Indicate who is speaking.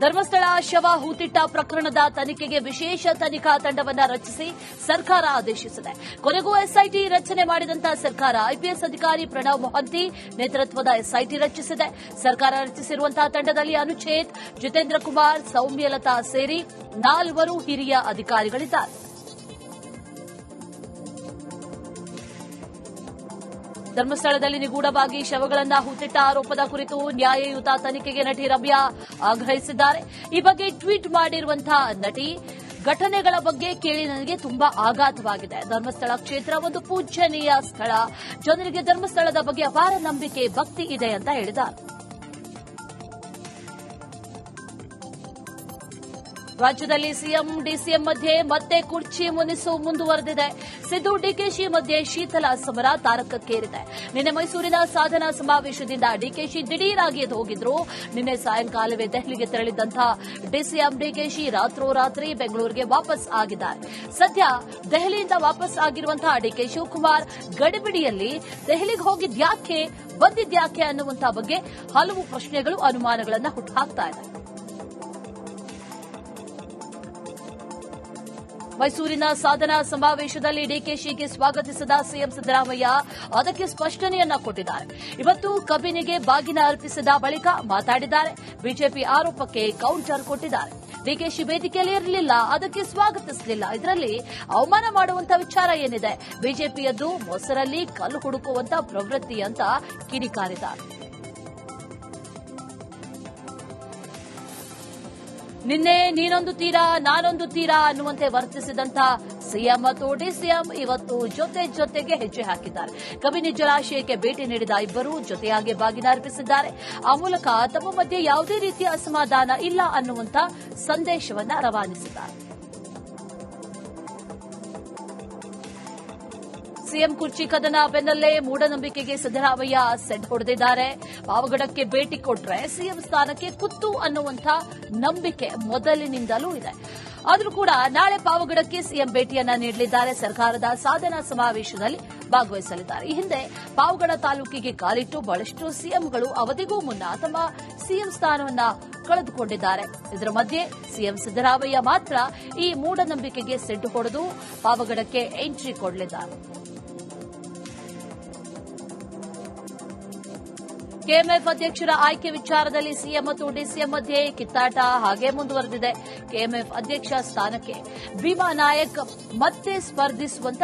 Speaker 1: ಧರ್ಮಸ್ಥಳ ಶವ ಹೂತಿಟ್ಟ ಪ್ರಕರಣದ ತನಿಖೆಗೆ ವಿಶೇಷ ತನಿಖಾ ತಂಡವನ್ನು ರಚಿಸಿ ಸರ್ಕಾರ ಆದೇಶಿಸಿದೆ. ಕೊನೆಗೂ ಎಸ್ಐಟಿ ರಚನೆ ಮಾಡಿದಂತಹ ಸರ್ಕಾರ, ಐಪಿಎಸ್ ಅಧಿಕಾರಿ ಪ್ರಣವ್ ಮೊಹಂತಿ ನೇತೃತ್ವದ ಎಸ್ಐಟಿ ರಚಿಸಿದೆ. ಸರ್ಕಾರ ರಚಿಸಿರುವಂತಹ ತಂಡದಲ್ಲಿ ಅನುಚೇತ್ ಜಿತೇಂದ್ರ ಕುಮಾರ್, ಸೌಮ್ಯಲತಾ ಸೇರಿ ನಾಲ್ವರು ಹಿರಿಯ ಅಧಿಕಾರಿಗಳಿದ್ದಾರೆ. ಧರ್ಮಸ್ಥಳದಲ್ಲಿ ನಿಗೂಢವಾಗಿ ಶವಗಳನ್ನು ಹೂತಿಟ್ಟ ಆರೋಪದ ಕುರಿತು ನ್ಯಾಯಯುತ ತನಿಖೆಗೆ ನಟಿ ರಮ್ಯಾ ಆಗ್ರಹಿಸಿದ್ದಾರೆ. ಈ ಬಗ್ಗೆ ಟ್ವೀಟ್ ಮಾಡಿರುವಂತಹ ನಟಿ, ಘಟನೆಗಳ ಬಗ್ಗೆ ಕೇಳಿ ನನಗೆ ತುಂಬಾ ಆಘಾತವಾಗಿದೆ. ಧರ್ಮಸ್ಥಳ ಕ್ಷೇತ್ರ ಒಂದು ಪೂಜ್ಯನೀಯ ಸ್ಥಳ. ಜನರಿಗೆ ಧರ್ಮಸ್ಥಳದ ಬಗ್ಗೆ ಅಪಾರ ನಂಬಿಕೆ, ಭಕ್ತಿ ಇದೆ ಅಂತ ಹೇಳಿದ್ದಾರೆ. ರಾಜ್ಯದಲ್ಲಿ ಸಿಎಂ, ಡಿಸಿಎಂ ಮಧ್ಯೆ ಮತ್ತೆ ಕುರ್ಚಿ ಮುನಿಸು ಮುಂದುವರೆದಿದೆ. ಸಿದ್ದು, ಡಿಕೆಶಿ ಮಧ್ಯೆ ಶೀತಲ ಸಮರ ತಾರಕಕ್ಕೇರಿದೆ. ನಿನ್ನೆ ಮೈಸೂರಿನ ಸಾಧನಾ ಸಮಾವೇಶದಿಂದ ಡಿಕೆಶಿ ದಿಢೀರಾಗಿ ಎದ್ದು ಹೋಗಿದ್ರು ನಿನ್ನೆ ಸಾಯಂಕಾಲವೇ ದೆಹಲಿಗೆ ತೆರಳಿದ್ದಂತಹ ಡಿಸಿಎಂ, ಡಿಕೆಶಿ ರಾತ್ರೋರಾತ್ರಿ ಬೆಂಗಳೂರಿಗೆ ವಾಪಸ್ ಆಗಿದ್ದಾರೆ. ಸದ್ಯ ದೆಹಲಿಯಿಂದ ವಾಪಸ್ ಆಗಿರುವಂತಹ ಡಿಕೆ ಶಿವಕುಮಾರ್ ಗಡಿಬಿಡಿಯಲ್ಲಿ ದೆಹಲಿಗೆ ಹೋಗಿದ್ಯಾಕೆ ಬಂದಿದ್ಯಾಕೆ ಅನ್ನುವಂತಹ ಬಗ್ಗೆ ಹಲವು ಪ್ರಶ್ನೆಗಳು, ಅನುಮಾನಗಳನ್ನು ಹುಟ್ಟುಹಾಕ್ತಾ ಇದೆ ಮೈಸೂರಿನ ಸಾಧನಾ ಸಮಾವೇಶದಲ್ಲಿ ಡಿಕೆಶಿಗೆ ಸ್ವಾಗತಿಸಿದ ಸಿಎಂ ಸಿದ್ದರಾಮಯ್ಯ ಅದಕ್ಕೆ ಸ್ಪಷ್ಟನೆಯನ್ನ ಕೊಟ್ಟಿದ್ದಾರೆ. ಇವತ್ತು ಕಬಿನಿಗೆ ಬಾಗಿನ ಅರ್ಪಿಸಿದ ಬಳಿಕ ಮಾತಾಡಿದ್ದಾರೆ. ಬಿಜೆಪಿ ಆರೋಪಕ್ಕೆ ಕೌಂಟರ್ ಕೊಟ್ಟಿದ್ದಾರೆ. ಡಿಕೆಶಿ ವೇದಿಕೆಯಲ್ಲಿ ಇರಲಿಲ್ಲ, ಅದಕ್ಕೆ ಸ್ವಾಗತಿಸಲಿಲ್ಲ. ಇದರಲ್ಲಿ ಅವಮಾನ ಮಾಡುವಂತ ವಿಚಾರ ಏನಿದೆ? ಬಿಜೆಪಿಯದ್ದು ಮೊಸರಲ್ಲಿ ಕಲ್ಲು ಹುಡುಕುವಂತ ಪ್ರವೃತ್ತಿ ಅಂತ ಕಿಡಿಕಾರಿದ್ದಾರೆ. ನಿನ್ನೆ ನೀನೊಂದು ತೀರಾ, ನಾನೊಂದು ತೀರಾ ಅನ್ನುವಂತೆ ವರ್ತಿಸಿದಂತ ಸಿಎಂ ಮತ್ತು ಡಿಸಿಎಂ ಇವತ್ತು ಜೊತೆ ಜೊತೆಗೆ ಹೆಜ್ಜೆ ಹಾಕಿದ್ದಾರೆ. ಕಬಿನಿ ಜಲಾಶಯಕ್ಕೆ ಭೇಟಿ ನೀಡಿದ ಇಬ್ಬರು ಜೊತೆಯಾಗಿ ಬಾಗಿನ ಅರ್ಪಿಸಿದ್ದಾರೆ. ಆ ಮೂಲಕ ತಮ್ಮ ಮಧ್ಯೆ ಯಾವುದೇ ರೀತಿಯ ಅಸಮಾಧಾನ ಇಲ್ಲ ಅನ್ನುವಂತ ಸಂದೇಶವನ್ನ ರವಾನಿಸಿದ್ದಾರೆ. ಸಿಎಂ ಕುರ್ಚಿ ಕದನ ಬೆನ್ನಲ್ಲೇ ಮೂಢನಂಬಿಕೆಗೆ ಸಿದ್ದರಾಮಯ್ಯ ಸೆಡ್ ಹೊಡೆದಿದ್ದಾರೆ. ಪಾವಗಡಕ್ಕೆ ಭೇಟಿ ಕೊಟ್ರೆ ಸಿಎಂ ಸ್ಥಾನಕ್ಕೆ ಕುತ್ತು ಅನ್ನುವಂಥ ನಂಬಿಕೆ ಮೊದಲಿನಿಂದಲೂ ಇದೆ. ಆದರೂ ಕೂಡ ನಾಳೆ ಪಾವಗಡಕ್ಕೆ ಸಿಎಂ ಭೇಟಿಯನ್ನ ನೀಡಲಿದ್ದಾರೆ. ಸರ್ಕಾರದ ಸಾಧನಾ ಸಮಾವೇಶದಲ್ಲಿ ಭಾಗವಹಿಸಲಿದ್ದಾರೆ. ಈ ಹಿಂದೆ ಪಾವಗಡ ತಾಲೂಕಿಗೆ ಕಾಲಿಟ್ಟು ಬಹಳಷ್ಟು ಸಿಎಂಗಳು ಅವಧಿಗೂ ಮುನ್ನ ತಮ್ಮ ಸಿಎಂ ಸ್ಥಾನವನ್ನ ಕಳೆದುಕೊಂಡಿದ್ದಾರೆ. ಇದರ ಮಧ್ಯೆ ಸಿಎಂ ಸಿದ್ದರಾಮಯ್ಯ ಮಾತ್ರ ಈ ಮೂಢನಂಬಿಕೆಗೆ ಸೆಡ್ಡು ಹೊಡೆದು ಪಾವಗಡಕ್ಕೆ ಎಂಟ್ರಿ ಕೊಡಲಿದ್ದಾರೆ. ಕೆಎಂಎಫ್ ಅಧ್ಯಕ್ಷರ ಆಯ್ಕೆ ವಿಚಾರದಲ್ಲಿ ಸಿಎಂ ಮತ್ತು ಡಿಸಿಎಂ ಮಧ್ಯೆ ಕಿತ್ತಾಟ ಹಾಗೆ ಮುಂದುವರೆದಿದೆ. ಕೆಎಂಎಫ್ ಅಧ್ಯಕ್ಷ ಸ್ಥಾನಕ್ಕೆ ಭೀಮಾ ನಾಯಕ್ ಮತ್ತೆ ಸ್ಪರ್ಧಿಸುವಂತ